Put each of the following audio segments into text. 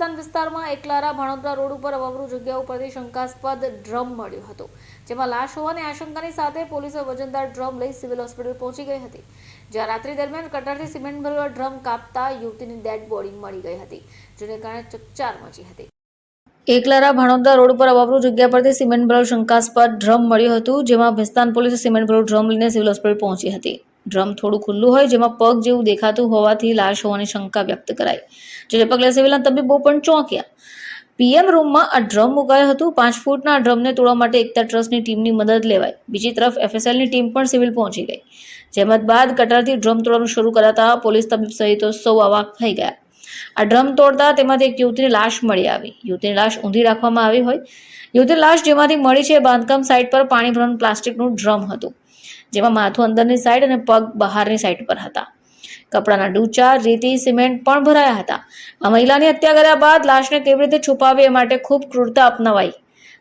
વિસ્તારમાં એકલારા ભાણોદરા રોડ ઉપર અવરું જગ્યા ઉપરથી શંકાસ્પદ ડ્રમ મળ્યો હતો, જેમાં લાશ હોવાની આશંકાની સાથે પોલીસે વજનદાર ડ્રમ લઈ સિવિલ હોસ્પિટલ પહોંચી ગઈ હતી, જ્યાં રાત્રિ દરમિયાન કટરથી સિમેન્ટ ભરેલો ડ્રમ કાપતા યુવતીની ડેડ બોડી મળી ગઈ હતી, જેને કારણે ચકચાર મચી હતી. એકલારા ભાણોદરા રોડ ઉપર અવાવરૂ જગ્યા પરથી સિમેન્ટ ભરેલો શંકાસ્પદ ડ્રમ મળ્યું હતું, જેમાં ભિસ્તાન પોલીસે સિમેન્ટ ભરેલો ડ્રમ લઈને સિવિલ હોસ્પિટલ પહોંચી હતી. ડ્રમ થોડું ખુલ્લું હોય, જેમાં પગ જેવું દેખાતું હોવાથી લાશ હોવાની શંકા વ્યક્ત કરાઈ. જેને પગલે સિવિલના તબીબો પણ ચોંક્યા. પીએમ રૂમમાં આ ડ્રમ મુકાયું હતું. પાંચ ફૂટના ડ્રમને તોડવા માટે એકતા ટ્રસ્ટની ટીમની મદદ લેવાઈ. બીજી તરફ એફએસએલની ટીમ પણ સિવિલ પહોંચી ગઈ. જેમત બાદ કટારથી ડ્રમ તોડવાનું શરૂ કરાતા પોલીસ તબીબ સહિત સૌ અવાક થઈ ગયા. આ ડ્રમ તોડતા તેમાંથી એક યુવતીની લાશ મળી આવી. યુવતીની લાશ ઊંધી રાખવામાં આવી હોય. યુવતીની લાશ જેમાંથી મળી છે બાંધકામ સાઇટ પર પાણી ભરવાનું પ્લાસ્ટિકનું ડ્રમ હતું. જેમાં માથું અંદરની સાઈડ અને પગ બહારની સાઈડ પર હતા. કપડાના ડૂચા, રેતી, સિમેન્ટ પણ ભરાયા હતા. આ મહિલાની હત્યા કર્યા બાદ લાશને કેવી રીતે છુપાવી એ માટે ખૂબ ક્રૂરતા અપનાવાઈ.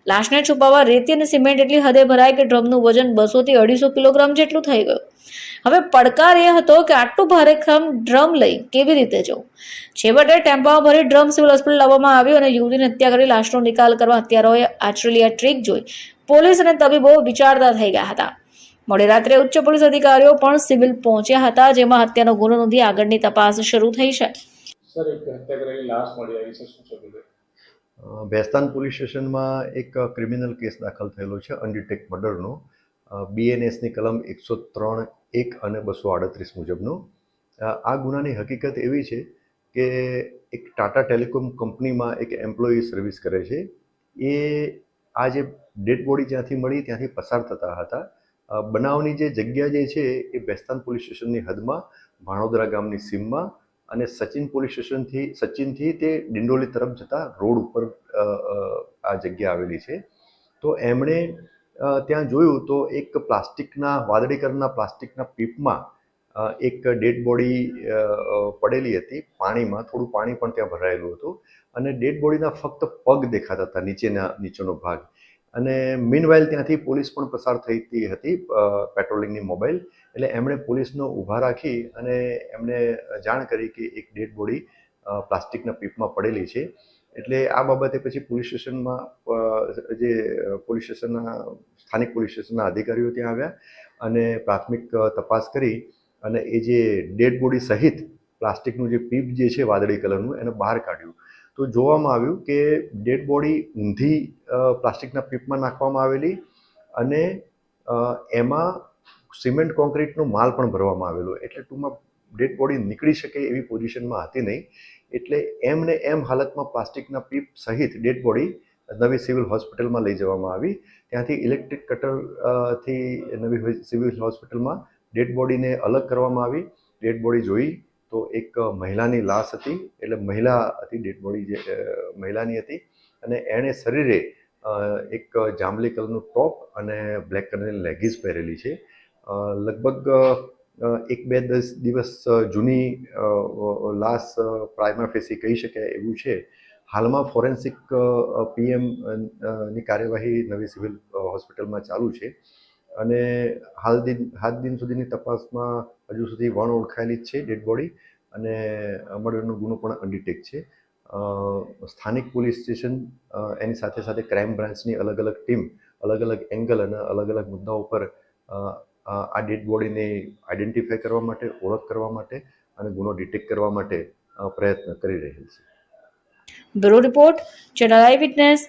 લાશને છુપાવવા રેતી અને સિમેન્ટ એટલી હદે ભરાય કે ડ્રમનું વજન બસોથી અઢીસો કિલોગ્રામ જેટલું થઈ ગયું. હવે પડકાર એ હતો કે આટલું ભારેખમ ડ્રમ લઈ કેવી રીતે જવું? છેવટે ટેમ્પામાં ભરી ડ્રમ સિવિલ હોસ્પિટલ લાવવામાં આવ્યું અને યુવતીની હત્યા કરી લાશનો નિકાલ કરવા હત્યારાઓએ આચરેલી આ ટ્રીક જોઈ. પોલીસ અને તબીબો વિચારતા થઈ ગયા હતા. મોડી રાત્રે ઉચ્ચ પોલીસ અધિકારીઓ પણ સિવિલ પહોંચ્યા હતા જેમાં હત્યાનો ગુનો નોંધી આગળની તપાસ શરૂ થઈ છે. ભેસ્તાન પોલીસ સ્ટેશનમાં એક ક્રિમિનલ કેસ દાખલ થયેલો છે અનડિટેક મર્ડરનો. બીએનએસની કલમ એકસો ત્રણ એક અને બસો આડત્રીસ મુજબનો. આ ગુનાની હકીકત એવી છે કે એક ટાટા ટેલિકોમ કંપનીમાં એક એમ્પ્લોયી સર્વિસ કરે છે. એ આ જે ડેડ બોડી જ્યાંથી મળી ત્યાંથી પસાર થતા હતા. બનાવની જે જગ્યા જે છે એ બેસ્તાન પોલીસ સ્ટેશનની હદમાં, ભાણોદરા ગામની સીમમાં અને સચિન પોલીસ સ્ટેશનથી, સચિનથી તે ડિંડોલી તરફ જતા રોડ ઉપર આ જગ્યા આવેલી છે. તો એમણે ત્યાં જોયું તો એક પ્લાસ્ટિકના, વાદળી કલરના પ્લાસ્ટિકના પીપમાં એક ડેડ બોડી પડેલી હતી. પાણીમાં, થોડું પાણી પણ ત્યાં ભરાયેલું હતું. અને ડેડ બોડીના ફક્ત પગ દેખાતા હતા, નીચેના, નીચેનો ભાગ. અને મીનવાઇલ ત્યાંથી પોલીસ પણ પસાર થઈતી હતી પેટ્રોલિંગની મોબાઈલ એટલે એમણે પોલીસનો ઊભા રાખી અને એમને જાણ કરી કે એક ડેડ બોડી પ્લાસ્ટિકના પીપમાં પડેલી છે. એટલે આ બાબતે પછી પોલીસ સ્ટેશનમાં જે પોલીસ સ્ટેશનના, સ્થાનિક પોલીસ સ્ટેશનના અધિકારીઓ ત્યાં આવ્યા અને પ્રાથમિક તપાસ કરી અને એ જે ડેડ બોડી સહિત પ્લાસ્ટિકનું જે પીપ જે છે વાદળી કલરનું, એને બહાર કાઢ્યું. તો જોવામાં આવ્યું કે ડેડ બોડી ઊંધી પ્લાસ્ટિકના પીપમાં નાખવામાં આવેલી અને એમાં સિમેન્ટ કોન્ક્રીટનો માલ પણ ભરવામાં આવેલો. એટલે ટૂંકમાં ડેડ બોડી નીકળી શકે એવી પોઝિશનમાં હતી નહીં. એટલે એમ ને એમ હાલતમાં પ્લાસ્ટિકના પીપ સહિત ડેડ બોડી નવી સિવિલ હોસ્પિટલમાં લઈ જવામાં આવી. ત્યાંથી ઇલેક્ટ્રિક કટરથી નવી સિવિલ હોસ્પિટલમાં ડેડ બોડીને અલગ કરવામાં આવી. ડેડ બોડી જોઈ તો એક મહિલાની લાશ હતી. એટલે મહિલા હતી, ડેડ બોડી જે મહિલાની હતી. અને એણે શરીરે એક જાંબલી કલરનું ટોપ અને બ્લેક કલરની લેગીસ પહેરેલી છે. લગભગ એક બે દસ દિવસ જૂની લાશ પ્રાઇમા ફેસી કહી શકાય એવું છે. હાલમાં ફોરેન્સિક પીએમની કાર્યવાહી નવી સિવિલ હોસ્પિટલમાં ચાલુ છે. અને હાલ દિન હાલ દિન સુધીની તપાસમાં હજુ સુધી વણ ઓળખાયેલી જ છે ડેડ બોડી અને મર્ડરનો ગુનો પણ અનડિટેક છે. સ્થાનિક પોલીસ સ્ટેશન એની સાથે સાથે ક્રાઇમ બ્રાન્ચની અલગ અલગ ટીમ અલગ અલગ એંગલ અને અલગ અલગ મુદ્દાઓ પર આ ડેડ બોડીને આઈડેન્ટિફાય કરવા માટે, ઓળખ કરવા માટે અને ગુનો ડિટેક્ટ કરવા માટે પ્રયત્ન કરી રહેલ છે. Bureau report, channel eye witness